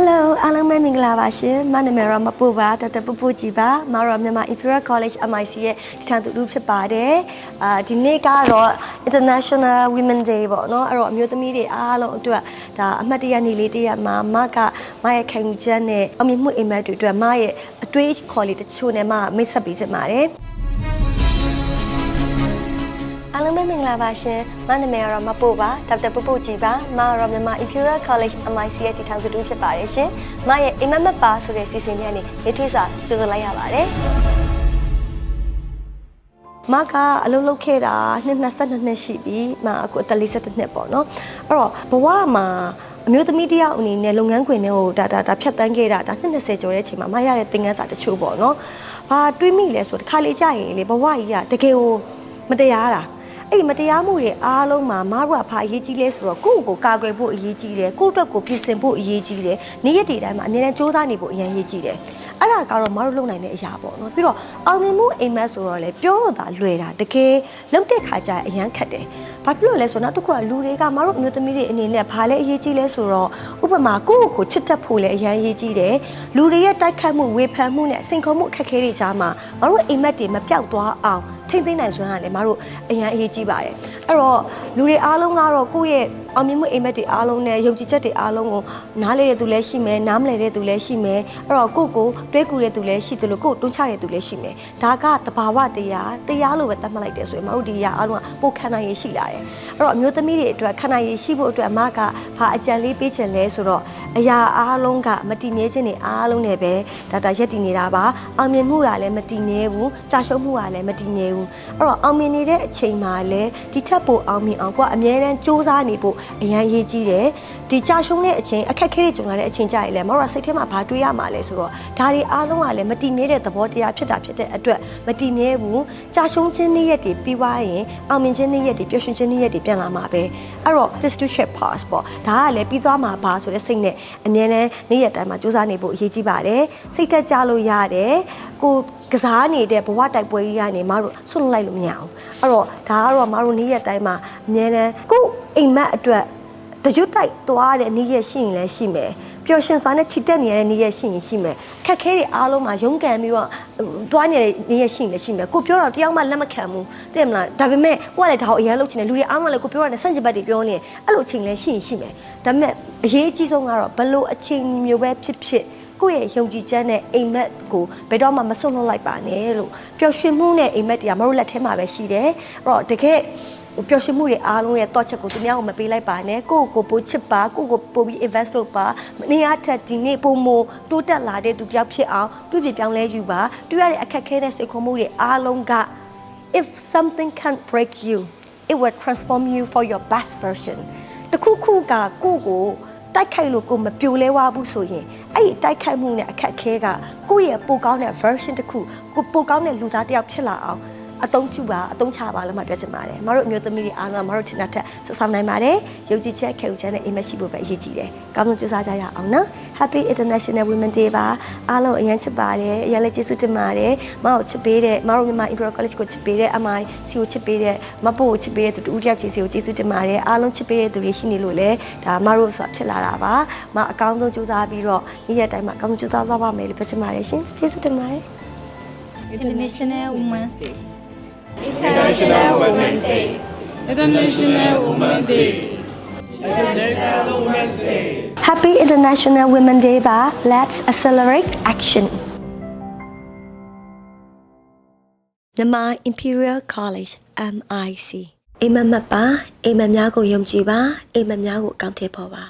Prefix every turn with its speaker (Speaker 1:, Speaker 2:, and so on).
Speaker 1: Hello အားလုံးပဲမင်္ဂလာပါရှင်။မနာမည်တော့မပူပါတတပူပူကြည်ပါ။မတော်မြန်မာ Imperial College MIC ရဲ့တထန်သူလူဖြစ်ပါတယ်။အာဒီနေ့ကတော့ International Women Day ပေါ့နော်။အဲ့တော့အမျိုးသမီးတွေအားလုံးအတွက်ဒါအမှတ်တရနေ့လေးတစ်ရက်မှာမကမရဲ့ခံယူချက်နဲ့အမြင့်မှုအိမ်မက်တွေအတွက်မရဲ့အတွေးခေါ်လေးတချို့နဲ့မမိတ်ဆက်ပေးချင်ပါတယ်။ အားလုံးပဲမင်္ဂလာပါရှင်။မနာမည်ကတော့မပို့ပါဒေါက်တာပူပူကြည်ပါ။မကတော့မြန်မာ Imperial College MIC ရဲ့တည်ထောင်သူတူဖြစ်ပါတယ်ရှင်။မရဲ့အိမ်မက်မက်ပါဆိုတဲ့စီစဉ်လေးကနေနေထွေးစာကြိုဆိုလိုက်ရပါတယ်။မကအလုပ်လုပ်ခဲ့တာနှစ်22နှစ်ရှိပြီ။မအခုအသက်42နှစ်ပေါ့နော်။အဲ့တော့ဘဝမှာအမျိုးသမီးတယောက်အနေနဲ့လုပ်ငန်းခွင်တွေကိုဒါဒါဒါဖြတ်တန်းခဲ့တာဒါ20ကျော်တဲ့အချိန်မှာမရတဲ့သင်ခန်းစာတချို့ပေါ့နော်။ဘာတွေးမိလဲဆိုတော့တစ်ခါလေကြာရင်လေဘဝကြီးကတကယ်ကိုမတရားတာ အဲ့ဒီမတရားမှုတွေအားလုံးမှာမတို့ကဘာအရေးကြီးလဲဆိုတော့ကိုယ့်ကိုယ်ကာကွယ်ဖို့အရေးကြီးတယ်ကိုယ့်အတွက်ကိုပြင်ဆင်ဖို့အရေးကြီးတယ်နေ့ရက်တွေတိုင်းမှာအများနဲ့စူးစမ်းနေဖို့အရင်အရေးကြီးတယ်အဲ့ဒါကတော့မတို့လုပ်နိုင်တဲ့အရာပေါ့နော်ပြီးတော့အောင်မြင်မှုအိမ်မက်ဆိုတော့လေပြောတော့တာလွယ်တာတကယ်လုပ်တဲ့ခါကျရင်အရန်ခက်တယ်ဘာဖြစ်လို့လဲဆိုတော့နောက်တစ်ခုကလူတွေကမတို့အမျိုးသမီးတွေအနေနဲ့ဘာလဲအရေးကြီးလဲဆိုတော့ဥပမာကိုယ့်ကိုယ်ချစ်တတ်ဖို့လည်းအရန်အရေးကြီးတယ်လူတွေရဲ့တိုက်ခတ်မှုဝေဖန်မှုနဲ့စိန်ခေါ်မှုအခက်အခဲတွေကြားမှာမတို့အိမ်မက်တွေမပြောက်သွားအောင်ထိမ့်သိမ့်နိုင်စွမ်းကလည်းမတို့အရန်အရေးကြီးပါတယ်အဲ့တော့လူတွေအားလုံးကတော့ကိုယ့်ရဲ့ အောင်မြင်မှုအိမ်မက်တွေအားလုံးနဲ့ယုံကြည်ချက်တွေအားလုံးကိုနားလေတဲ့သူလည်းရှိမယ်နားမလည်တဲ့သူလည်းရှိမယ်အဲ့တော့ကိုယ့်ကိုတွဲကူတဲ့သူလည်းရှိသလိုကိုယ့်ကိုတွန်းချတဲ့သူလည်းရှိမယ်ဒါကတဘာဝတရားတရားလို့ပဲသတ်မှတ်လိုက်တယ်ဆိုရင်မတို့ဒီအရာအားလုံးကပိုခန္ဓာရည်ရှိလာတယ်အဲ့တော့အမျိုးသမီးတွေအတွက်ခန္ဓာရည်ရှိဖို့အတွက်အမကဘာအကြံလေးပေးချင်လဲဆိုတော့အရာအားလုံးကမတည်မြဲခြင်းတွေအားလုံးနဲ့ပဲဒါတာရက်တည်နေတာပါအောင်မြင်မှုကလည်းမတည်မြဲဘူးကြာရှုံးမှုကလည်းမတည်မြဲဘူးအဲ့တော့အောင်မြင်နေတဲ့အချိန်မှာလည်းဒီထက်ပိုအောင်မြင်အောင်ကိုကအမြဲတမ်းစူးစမ်းနေဖို့အရန်ရေးကြီးတယ်ဒီကြာရှုံးတဲ့အချိန်အခက်အခဲတွေကြုံလာတဲ့အချိန်ကြရင်လည်းမတော်စိတ်ထဲမှာဘာတွေးရမှာလဲဆိုတော့ဒါတွေအားလုံးကလည်းမတည်မြဲတဲ့သဘောတရားဖြစ်တာဖြစ်တဲ့အတွက်မတည်မြဲဘူးကြာရှုံးခြင်းနေ့ရက်တွေပြီးသွားရင်အောင်မြင်ခြင်းနေ့ရက်တွေပျော်ရွှင်ခြင်းနေ့ရက်တွေပြန်လာမှာပဲအဲ့တော့ this to share pass ပေါ့ဒါကလည်းပြီးသွားမှာပါဆိုတဲ့စိတ်နဲ့အမြဲတမ်းနေ့ရက်တိုင်းမှာစူးစမ်းနေဖို့အရေးကြီးပါတယ်စိတ်တက်ကြလို့ရတယ်ကိုကစားနေတဲ့ဘဝတိုက်ပွဲကြီးကနေမတို့ဆွန့်လွတ်လိုက်လို့မရအောင်အဲ့တော့ဒါကတော့မတို့နေ့ရက်တိုင်းမှာအမြဲတမ်းကိုယ့် အိမ်မက်အတွက်တရွတ်တိုက်သွားတဲ့နေ့ရက်ရှိရင်လည်းရှိမယ်ပျော်ရွှင်စွာနဲ့ချီတက်နေတဲ့နေ့ရက်ရှိရင်ရှိမယ်ခက်ခဲတွေအားလုံးမှာရုန်းကန်ပြီးတော့သွားနေတဲ့နေ့ရက်ရှိရင်လည်းရှိမယ်ကိုပြောတော့တယောက်မှလက်မခံဘူးသိမလားဒါပေမဲ့ကိုကလည်းဒါကိုအရင်လုပ်ချင်တယ်လူတွေအားလုံးလည်းကိုပြောရတယ်စန့်ကျင်ဘက်တွေပြောနေအဲ့လိုအချိန်လည်းရှိရင်ရှိမယ်ဒါပေမဲ့အရေးအကြီးဆုံးကတော့ဘလို့အချိန်မျိုးပဲဖြစ်ဖြစ်ကိုယ့်ရဲ့ယုံကြည်ချက်နဲ့အိမ်မက်ကိုဘယ်တော့မှမဆွန့်လွတ်လိုက်ပါနဲ့လို့ပျော်ရွှင်မှုနဲ့အိမ်မက်တရားမတို့လက်ထဲမှာပဲရှိတယ်အဲ့တော့တကယ် ပျော်ရွှင်မှုတွေအားလုံးရဲ့တော့ချက်ကိုသူများကိုမပေးလိုက်ပါနဲ့ကိုယ့်ကိုယ်ပိုချစ်ပါကိုယ့်ကိုပိုပြီး invest လုပ်ပါမနေ့ကထက်ဒီနေ့ပုံမတိုးတက်လာတဲ့သူတစ်ယောက်ဖြစ်အောင်ပြုပြင်ပြောင်းလဲယူပါတွေ့ရတဲ့အခက်အခဲနဲ့စိတ်ခေါ်မှုတွေအားလုံးက if something can't break you it will transform you for your best version တခုခုကကိုယ့်ကိုတိုက်ခိုက်လို့ကိုယ်မပြိုလဲဝဘူးဆိုရင်အဲ့ဒီတိုက်ခိုက်မှုနဲ့အခက်အခဲကကိုယ့်ရဲ့ပိုကောင်းတဲ့ version တစ်ခုကိုပိုကောင်းတဲ့လူသားတစ်ယောက်ဖြစ်လာအောင် အတုံးပြပါအတုံးချပါလို့မှပြောချင်ပါတယ်မတို့အမျိုးသမီးတွေအားလုံးမတို့ထင်တာထက်ဆက်ဆောင်နိုင်ပါတယ်ယုံကြည်ချက်ခဲဥချက်နဲ့အိမ်မရှိဖို့ပဲအရေးကြီးတယ်ကောင်းဆုံးကြိုးစားကြရအောင်နော် Happy International Women Day ပါအားလုံးအရင်ချစ်ပါတယ်အရင်လည်းကျေးဇူးတင်ပါတယ်မအောင်ချစ်ပေးတဲ့မတို့မြန်မာ Imperial College ကိုချစ်ပေးတဲ့ MI စီကိုချစ်ပေးတဲ့မပို့ကိုချစ်ပေးတဲ့သူတူတယောက်ချင်းစီကိုကျေးဇူးတင်ပါတယ်အားလုံးချစ်ပေးတဲ့သူတွေရှိနေလို့လေဒါမတို့ဆိုတာဖြစ်လာတာပါမအကောင်းဆုံးကြိုးစားပြီးတော့နေ့ရက်တိုင်းမှာအကောင်းဆုံးကြိုးစားသွားပါမယ်လို့ပြောချင်ပါတယ်ရှင်ကျေးဇူးတင်ပါတယ်
Speaker 2: International Women's Day
Speaker 3: International Women's Day.
Speaker 2: International Women's Day
Speaker 3: International Women's Day.
Speaker 1: Happy International Women's Day ပါ Let's accelerate action မြန်မာ Imperial College MIC အိမ်မက်မက်ပါအိမ်မက်များကိုယုံကြည်ပါအိမ်မက်များကိုအကောင့်ထဲပေါ်ပါ